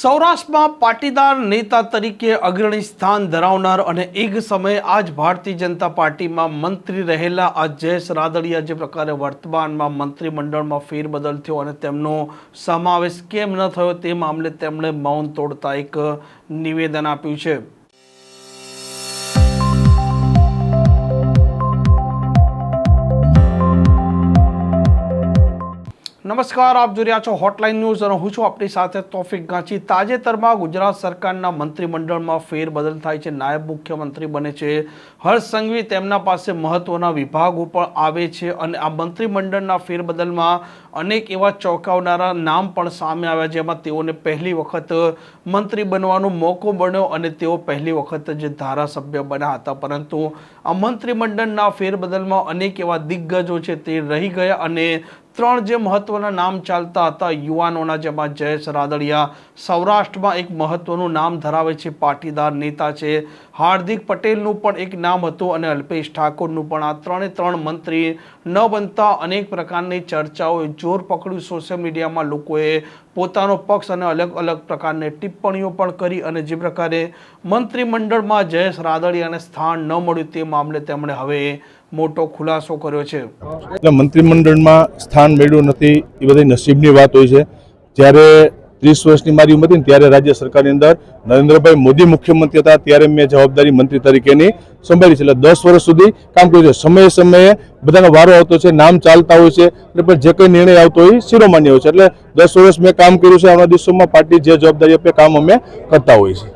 સૌરાષ્ટ્રમાં પાટીદાર નેતા તરીકે અગ્રણી સ્થાન ધરાવનાર અને એક સમયે આજ ભારતીય જનતા પાર્ટીમાં મંત્રી રહેલા આ જયેશ રાદડિયા જે પ્રકારે વર્તમાનમાં મંત્રીમંડળમાં ફેરબદલ થયો અને તેમનો સમાવેશ કેમ ન થયો તે મામલે તેમણે મૌન તોડતા એક નિવેદન આપ્યું છે. નમસ્કાર, આપ જોઈ રહ્યા છો હોટલાઇન ન્યૂઝ અને હું છું આપણી સાથે તોફિક ગાંચી તાજેતરમાં ગુજરાત સરકારના મંત્રીમંડળમાં ફેરબદલ થાય છે. નાયબ મુખ્યમંત્રી બને છે. હર્ષ સંઘવી તેમના પાસે મહત્વના વિભાગો પણ આવે છે અને આ મંત્રીમંડળના ફેરબદલમાં અનેક એવા ચોંકાવનારા નામ પણ સામે આવ્યા જેમાં તેઓને પહેલી વખત મંત્રી બનવાનો મોકો મળ્યો અને તેઓ પહેલી વખત જે ધારાસભ્ય બન્યા હતા. પરંતુ આ મંત્રીમંડળના ફેરબદલમાં અનેક એવા દિગ્ગજો છે તે રહી ગયા અને ત્રણ જે મહત્વના નામ ચાલતા હતા યુવાનોના જેમાં જયેશ રાદડિયા સૌરાષ્ટ્રમાં એક મહત્વનું નામ ધરાવે છે, પાટીદાર નેતા છે. હાર્દિક પટેલનું પણ એક નામ હતું અને અલ્પેશ ઠાકોરનું પણ. આ ત્રણે ત્રણ મંત્રી ન બનતા અનેક પ્રકારની ચર્ચાઓએ જોર પકડ્યું સોશિયલ મીડિયામાં. લોકોએ પોતાનો પક્ષ અને અલગ અલગ પ્રકારની ટિપ્પણીઓ પણ કરી અને જે પ્રકારે મંત્રીમંડળમાં જયેશ રાદડિયાને સ્થાન ન મળ્યું તે મામલે તેમણે હવે મોટો ખુલાસો કર્યો છે. એટલે મંત્રીમંડળમાં સ્થાન મેળવ્યું નથી, એ બધી નસીબની વાત હોય છે. જ્યારે ત્રીસ વર્ષની મારી ઉંમર હતી ત્યારે રાજ્ય સરકારની અંદર નરેન્દ્રભાઈ મોદી મુખ્યમંત્રી હતા, ત્યારે મેં જવાબદારી મંત્રી તરીકેની સંભાળી છે. એટલે દસ વર્ષ સુધી કામ કર્યું છે. સમયે સમયે બધાનો વારો આવતો છે, નામ ચાલતા હોય છે એટલે પણ જે કંઈ નિર્ણય આવતો હોય શિરોમાન્ય હોય છે. એટલે દસ વર્ષ મેં કામ કર્યું છે આવનારા દિવસોમાં પાર્ટી જે જવાબદારી આપે કામ અમે કરતા હોય છે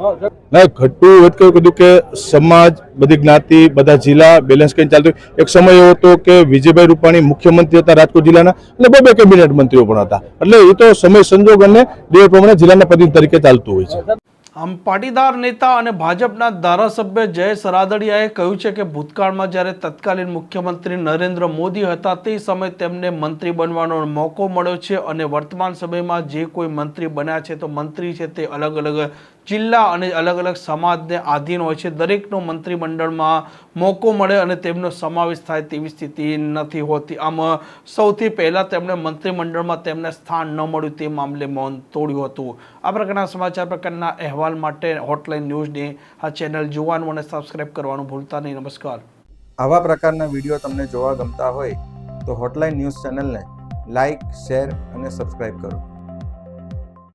ના, ઘટતું વટકું કીધું કે સમાજ, બધી જ્ઞાતિ, બધા જિલ્લા બેલેન્સ કરીને ચાલતું. એક સમય એવો હતો કે વિજયભાઈ રૂપાણી મુખ્યમંત્રી હતા રાજકોટ જિલ્લાના અને બે બે કેબિનેટ મંત્રીઓ પણ હતા. એટલે એ તો સમય સંજોગ અને દેવ પ્રમાણે જિલ્લાના પ્રતિનિધિ તરીકે ચાલતું હોય છે. આમ પાટીદાર નેતા અને ભાજપના ધારાસભ્ય જય સરાદડિયાએ કહ્યું છે કે ભૂતકાળમાં જ્યારે તત્કાલીન મુખ્યમંત્રી નરેન્દ્ર મોદી હતા, તે સમયે તેમને મંત્રી બનવાનો મોકો મળ્યો છે અને વર્તમાન સમયમાં જે કોઈ મંત્રી બન્યા છે, તો મંત્રી છે તે અલગ અલગ જિલ્લા અને અલગ અલગ સમાજને આધીન હોય છે. દરેકનો મંત્રીમંડળમાં મોકો મળે અને તેમનો સમાવેશ થાય તેવી સ્થિતિ નથી હોતી. આમ, સૌથી પહેલાં તેમણે મંત્રીમંડળમાં તેમને સ્થાન ન મળ્યું તે મામલે મૌન તોડ્યું હતું. આ પ્રકારના સમાચાર પ્રકારના અહેવાલ માટે હોટલાઇન ન્યૂઝની આ ચેનલ જોવાનું અને સબસ્ક્રાઇબ કરવાનું ભૂલતા નહીં. નમસ્કાર. આવા પ્રકારના વીડિયો તમને જોવા ગમતા હોય તો હોટલાઇન ન્યૂઝ ચેનલને લાઇક શેર અને સબસ્ક્રાઇબ કરો.